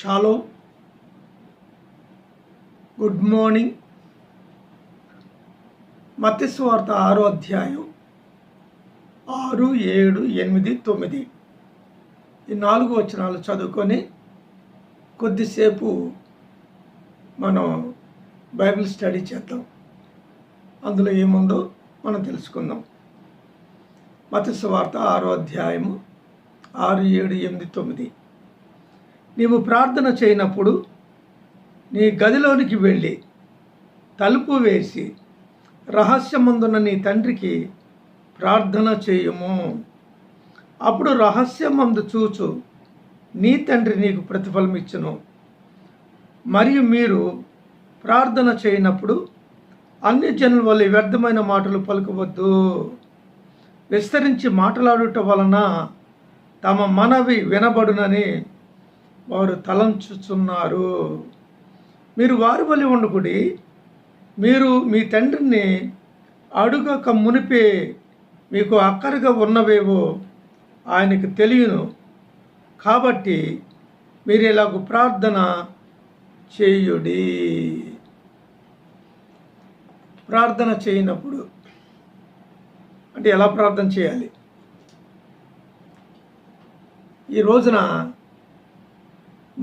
Shallow good morning మత్స్వార్త ఆరో అధ్యాయం ఆరు ఏడు ఎనిమిది తొమ్మిది. ఈ నాలుగు వచనాలు చదువుకొని కొద్దిసేపు మనం బైబిల్ స్టడీ చేద్దాం. అందులో ఏముందో మనం తెలుసుకుందాం. మత్స్వార్త ఆరో అధ్యాయము ఆరు ఏడు ఎనిమిది తొమ్మిది. నీవు ప్రార్థన చేయనప్పుడు నీ గదిలోనికి వెళ్ళి తలుపు వేసి రహస్యమందున్న నీ తండ్రికి ప్రార్థన చేయుము. అప్పుడు రహస్యమందు చూచు నీ తండ్రి నీకు ప్రతిఫలం ఇచ్చును. మరియు మీరు ప్రార్థన చేయనప్పుడు అన్ని జనుల వల్ల వ్యర్థమైన మాటలు పలుకవద్దు. విస్తరించి మాట్లాడుట వలన తమ మనవి వినబడునని వారు తలంచుచున్నారు. మీరు వారి బలి ఉండకుడి. మీరు మీ తండ్రిని అడుగక మునిపే మీకు అక్కరగా ఉన్నవేవో ఆయనకు తెలియను. కాబట్టి మీరు ఇలాగ ప్రార్థన చేయుడి. ప్రార్థన చేయనప్పుడు అంటే ఎలా ప్రార్థన చేయాలి? ఈ రోజున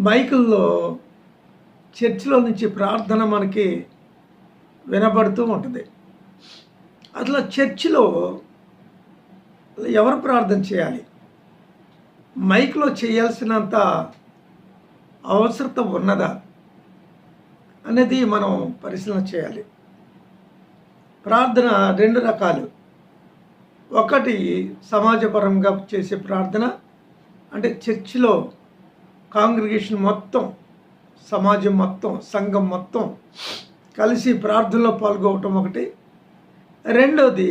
మైకుల్లో చర్చిలో నుంచి ప్రార్థన మనకి వినబడుతూ ఉంటుంది. అట్లా చర్చిలో ఎవరు ప్రార్థన చేయాలి? మైక్లో చేయాల్సినంత అవసరత ఉన్నదా అనేది మనం పరిశీలన చేయాలి. ప్రార్థన రెండు రకాలు. ఒకటి సమాజపరంగా చేసే ప్రార్థన అంటే చర్చిలో కాంగ్రిగేషన్ మొత్తం సమాజం మొత్తం సంఘం మొత్తం కలిసి ప్రార్థనలో పాల్గొవటం ఒకటి. రెండోది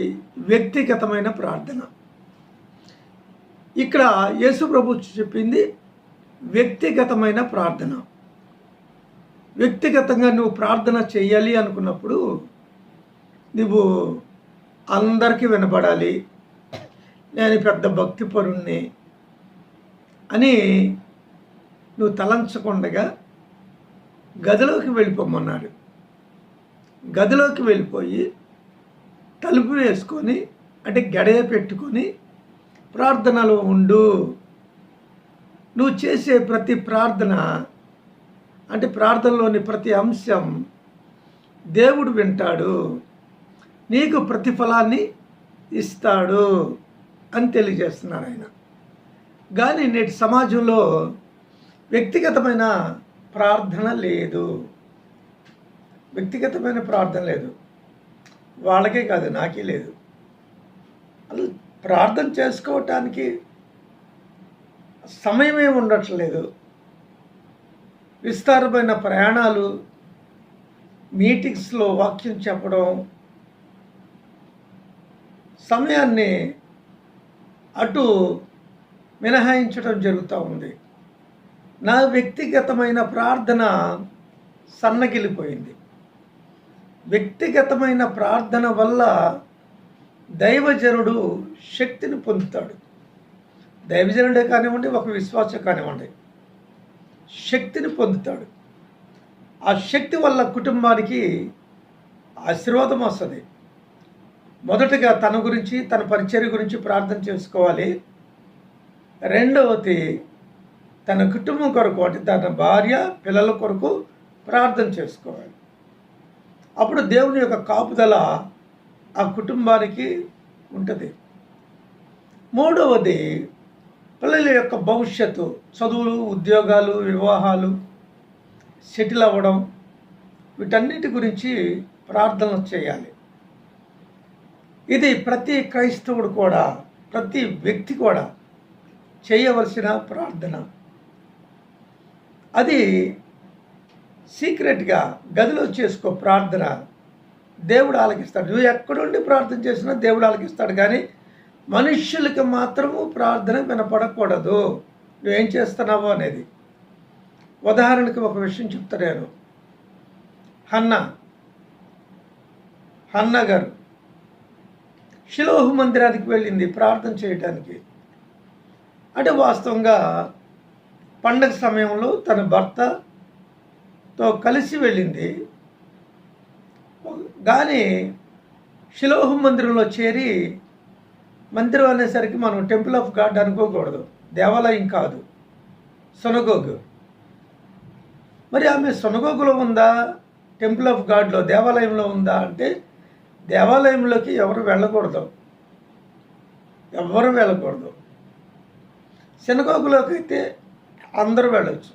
వ్యక్తిగతమైన ప్రార్థన. ఇక్కడ యేసుప్రభు చెప్పింది వ్యక్తిగతమైన ప్రార్థన. వ్యక్తిగతంగా నువ్వు ప్రార్థన చేయాలి అనుకున్నప్పుడు నువ్వు అందరికీ వినపడాలి నేను పెద్ద భక్తిపరుణ్ణి అని నువ్వు తలంచకుండగా గదిలోకి వెళ్ళిపోమన్నాడు. గదిలోకి వెళ్ళిపోయి తలుపు వేసుకొని అంటే గడయ పెట్టుకొని ప్రార్థనలో ఉండు. నువ్వు చేసే ప్రతి ప్రార్థన అంటే ప్రార్థనలోని ప్రతి అంశం దేవుడు వింటాడు. నీకు ప్రతిఫలాన్ని ఇస్తాడు అని తెలియజేస్తున్నాడు ఆయన. కానీ నేటి సమాజంలో వ్యక్తిగతమైన ప్రార్థన లేదు. వ్యక్తిగతమైన ప్రార్థన లేదు. వాళ్ళకే కాదు నాకే లేదు. అసలు ప్రార్థన చేసుకోవటానికి సమయమే ఉండట్లేదు. విస్తారమైన ప్రయాణాలు మీటింగ్స్లో వాక్యం చెప్పడం సమయాన్ని అటు మినహాయించడం జరుగుతూ ఉంది. నా వ్యక్తిగతమైన ప్రార్థన సన్నగిలిపోయింది వ్యక్తిగతమైన ప్రార్థన వల్ల దైవజనుడు శక్తిని పొందుతాడు. దైవజనుడే కానివ్వండి ఒక విశ్వాస కానివ్వండి శక్తిని పొందుతాడు. ఆ శక్తి వల్ల కుటుంబానికి ఆశీర్వాదం వస్తుంది. మొదటగా తన గురించి తన పరిచర్య గురించి ప్రార్థన చేసుకోవాలి. రెండవది తన కుటుంబం కొరకు అంటే తన భార్య పిల్లల కొరకు ప్రార్థన చేసుకోవాలి. అప్పుడు దేవుని యొక్క కాపుదల ఆ కుటుంబానికి ఉంటుంది. మూడవది పిల్లల యొక్క భవిష్యత్తు చదువులు ఉద్యోగాలు వివాహాలు సెటిల్ అవ్వడం వీటన్నిటి గురించి ప్రార్థన చేయాలి. ఇది ప్రతి క్రైస్తవుడు కూడా ప్రతి వ్యక్తి కూడా చేయవలసిన ప్రార్థన. అది సీక్రెట్గా గదిలో చేసుకో ప్రార్థన. దేవుడు ఆలకిస్తాడు. నువ్వు ఎక్కడుండి ప్రార్థన చేసినా దేవుడు ఆలకిస్తాడు కానీ మనుష్యులకు మాత్రము ప్రార్థన వినపడకూడదు. నువ్వేం చేస్తున్నావు అనేది. ఉదాహరణకి ఒక విషయం చెప్తా నేను. హన్న. హన్న గారు శిలోహు మందిరానికి వెళ్ళింది ప్రార్థన చేయటానికి. అంటే వాస్తవంగా పండగ సమయంలో తన భర్తతో కలిసి వెళ్ళింది. కానీ శిలోహం మందిరంలో చేరి మందిరం అనేసరికి మనం టెంపుల్ ఆఫ్ గాడ్ అనుకోకూడదు. దేవాలయం కాదు. సొనగోగు. మరి ఆమె సొనగోగులో ఉందా? టెంపుల్ ఆఫ్ గాడ్లో దేవాలయంలో ఉందా అంటే దేవాలయంలోకి ఎవరు వెళ్ళకూడదు. ఎవరు వెళ్ళకూడదు. శనగోగులోకి అయితే అందరూ వెళ్ళొచ్చు.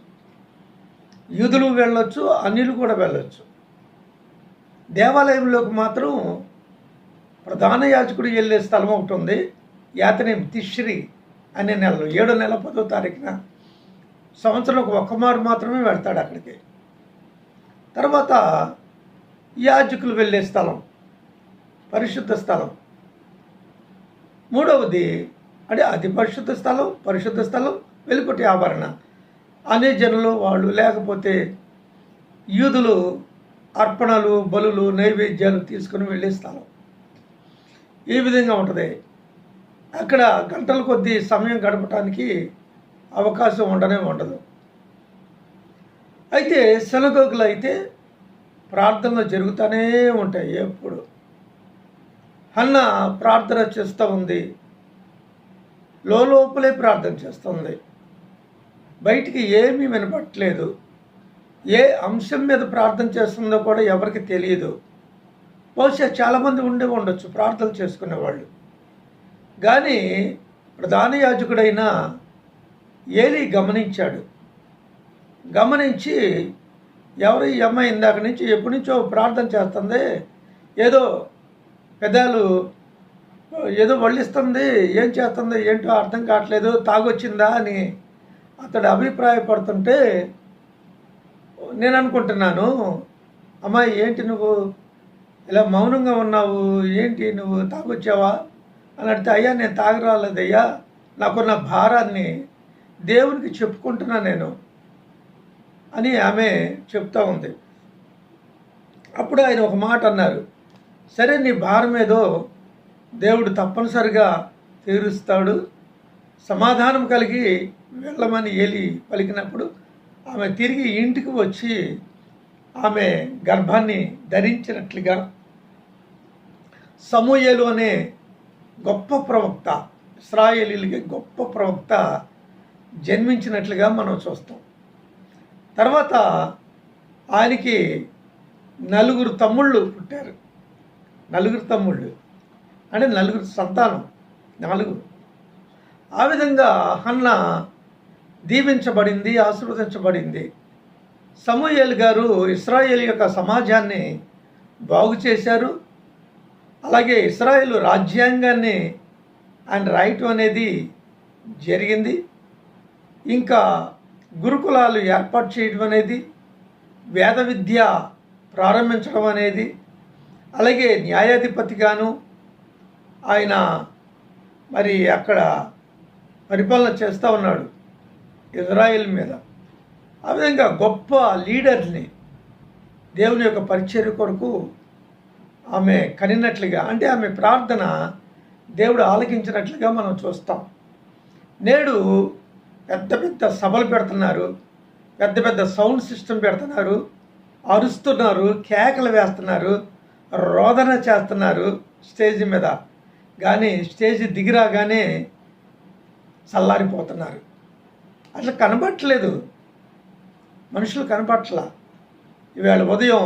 యూదులు వెళ్ళొచ్చు అన్యులు కూడా వెళ్ళొచ్చు. దేవాలయంలోకి మాత్రం ప్రధాన యాజకుడు వెళ్ళే స్థలం ఒకటి ఉంది. యాతనేం తిశ్రీ అనే నెలలో ఏడో నెల పదో తారీఖున సంవత్సరం ఒక మారు మాత్రమే వెళ్తాడు అక్కడికి. తర్వాత యాజకులు వెళ్ళే స్థలం పరిశుద్ధ స్థలం. మూడవది అంటే అతి పరిశుద్ధ స్థలం పరిశుద్ధ స్థలం వెలుపటి ఆభరణ. అనే జనులు వాళ్ళు లేకపోతే యూదులు అర్పణలు బలులు నైవేద్యాలు తీసుకుని వెళ్ళే స్థలం. ఈ విధంగా ఉంటుంది. అక్కడ గంటల కొద్దీ సమయం గడపడానికి అవకాశం ఉండనే ఉండదు. అయితే శనగోగులు అయితే ప్రార్థనలు జరుగుతూనే ఉంటాయి ఎప్పుడు. అన్న ప్రార్థన చేస్తూ ఉంది. లోపలే ప్రార్థన చేస్తుంది బయటికి ఏమీ వినపట్టలేదు ఏ అంశం మీద ప్రార్థన చేస్తుందో కూడా ఎవరికి తెలియదు బహుశా చాలామంది ఉండే ఉండొచ్చు ప్రార్థన చేసుకునేవాళ్ళు కానీ ప్రధాన యాజకుడైన ఏలి గమనించాడు. గమనించి ఎవరు ఈ అమ్మాయి ఇందాక నుంచి ఎప్పటి నుంచో ప్రార్థన చేస్తుంది? ఏదో పెదాలు ఏదో వళ్ళిస్తుంది? ఏం చేస్తుంది? ఏంటో అర్థం కావట్లేదు. తాగొచ్చిందా? అని అతడు అభిప్రాయపడుతుంటే నేను అనుకుంటున్నాను అమ్మాయి ఏంటి నువ్వు? ఇలా మౌనంగా ఉన్నావు ఏంటి నువ్వు తాగొచ్చావా? అని అడిగితే అయ్యా నేను తాగరాలేదయ్యా నాకున్న భారాన్ని దేవునికి చెప్పుకుంటున్నా నేను అని ఆమె చెప్తా ఉంది. అప్పుడు ఆయన ఒక మాట అన్నారు సరే నీ భారం ఏదో దేవుడు తప్పనిసరిగా తీరుస్తాడు సమాధానం కలిగి వెళ్ళమని ఏలి పలికినప్పుడు ఆమె తిరిగి ఇంటికి వచ్చి ఆమె గర్భాన్ని ధరించినట్లుగా సమూయలు అనే గొప్ప ప్రవక్త ఇస్రాయేలీలకి గొప్ప ప్రవక్త జన్మించినట్లుగా మనం చూస్తాం. తర్వాత ఆయనకి నలుగురు తమ్ముళ్ళు పుట్టారు. నలుగురు తమ్ముళ్ళు అంటే నలుగురు సంతానం నలుగురు ఆ విధంగా హన్న దీవించబడింది ఆశీర్వదించబడింది. సమూయేల్ గారు ఇస్రాయేల్ యొక్క సమాజాన్ని బాగు చేశారు. అలాగే ఇస్రాయేల్ రాజ్యాంగాన్ని ఆయన రాయటం అనేది జరిగింది. ఇంకా గురుకులాలు ఏర్పాటు చేయడం అనేది వేద విద్య ప్రారంభించడం అనేది అలాగే న్యాయాధిపతిగాను ఆయన మరి అక్కడ పరిపాలన చేస్తూ ఉన్నాడు. ఇజ్రాయిల్ మీద. ఆ విధంగా గొప్ప లీడర్ని దేవుని యొక్క పరిచర్య కొరకు ఆమె కనినట్లుగా అంటే ఆమె ప్రార్థన దేవుడు ఆలకించినట్లుగా మనం చూస్తాం. నేడు పెద్ద పెద్ద సభలు పెడుతున్నారు పెద్ద పెద్ద సౌండ్ సిస్టమ్ పెడుతున్నారు అరుస్తున్నారు కేకలు వేస్తున్నారు రోదన చేస్తున్నారు స్టేజ్ మీద. కానీ స్టేజ్ దిగిరాగానే చల్లారిపోతున్నారు. అట్లా కనబట్టలేదు మనుషులు కనపట్ల ఈవేళ ఉదయం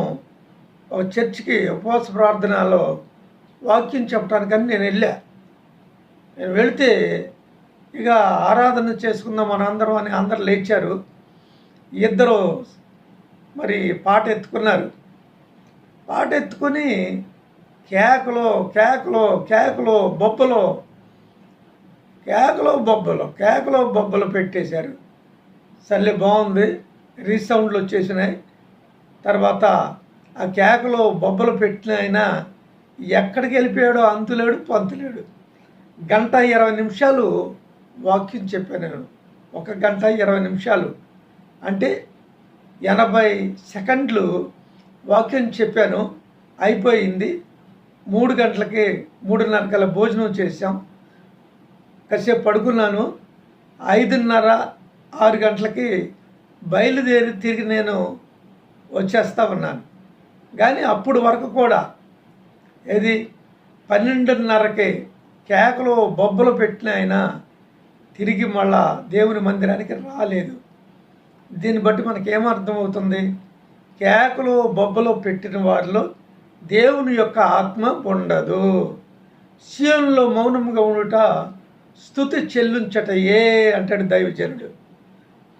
ఒక చర్చికి ఉపవాస ప్రార్థనలో వాక్యం చెప్పడానికని నేను వెళ్ళా. నేను వెళితే ఇక ఆరాధన చేసుకుందాం మనందరం అని అందరు లేచారు. ఇద్దరు మరి పాట ఎత్తుకున్నారు. పాట ఎత్తుకొని కేకలో కేకలో కేకలో బొబ్బలో కేకలో బొబ్బలు కేకలో బొబ్బలు పెట్టేశారు. సర్లే బాగుంది. రీసౌండ్లు వచ్చేసినాయి. తర్వాత ఆ కేకలో బొబ్బలు పెట్టిన అయినా ఎక్కడికి వెళ్ళిపోయాడో అంతులేడు పంతులేడు. గంట ఇరవై నిమిషాలు వాక్యం చెప్పాను నేను. ఒక గంట ఇరవై నిమిషాలు. అంటే ఎనభై సెకండ్లు వాక్యం చెప్పాను. అయిపోయింది. మూడు గంటలకి మూడున్నర కల భోజనం చేశాం. కాసేపు పడుకున్నాను. ఐదున్నర ఆరు గంటలకి బయలుదేరి తిరిగి నేను వచ్చేస్తా ఉన్నాను కానీ అప్పుడు వరకు కూడా ఏది పన్నెండున్నరకి కేకలు బొబ్బలు పెట్టిన ఆయన తిరిగి మళ్ళా దేవుని మందిరానికి రాలేదు. దీన్ని బట్టి మనకి ఏమర్థమవుతుంది కేకలు బొబ్బలు పెట్టిన వారిలో దేవుని యొక్క ఆత్మ ఉండదు. శివంలో మౌనంగా ఉండుట స్థుతి చెల్లించటయే ఏ అంటాడు దైవజనుడు.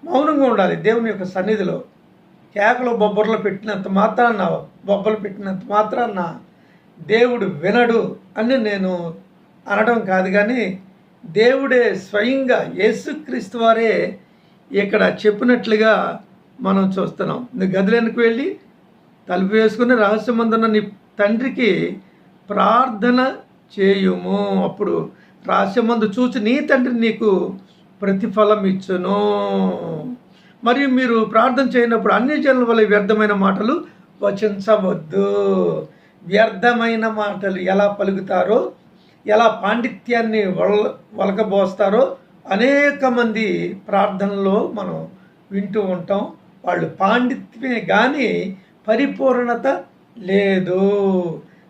మౌనంగా ఉండాలి. దేవుని యొక్క సన్నిధిలో కేకలు బొబ్బర్లు పెట్టినంత మాత్రాన్న బొబ్బలు పెట్టినంత మాత్రాన దేవుడు వినడు అని నేను అనడం కాదు కానీ దేవుడే స్వయంగా యేసుక్రీస్తు వారే ఇక్కడ చెప్పినట్లుగా మనం చూస్తున్నాం. నువ్వు గదిలోనికి వెళ్ళి తలుపు వేసుకుని రహస్యమందున్న నీ తండ్రికి ప్రార్థన చేయుము. అప్పుడు రహస్యమందు చూసి నీ తండ్రి నీకు ప్రతిఫలం ఇచ్చును మరియు మీరు ప్రార్థన చేయనప్పుడు అన్ని జనుల వల్ల వ్యర్థమైన మాటలు వచించవద్దు. వ్యర్థమైన మాటలు ఎలా పలుకుతారో ఎలా పాండిత్యాన్ని వల వలకబోస్తారో అనేక మంది ప్రార్థనలో మనం వింటూ ఉంటాం. వాళ్ళు పాండిత్యమే కానీ పరిపూర్ణత లేదు.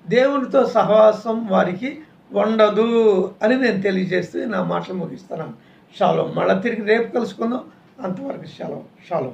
దేవునితో సహవాసం వారికి ఉండదు అని నేను తెలియజేస్తూ నా మాటలు ముగిస్తున్నాను. షాలో. మళ్ళీ తిరిగి రేపు కలుసుకుందాం. అంతవరకు షాలో. షాలో.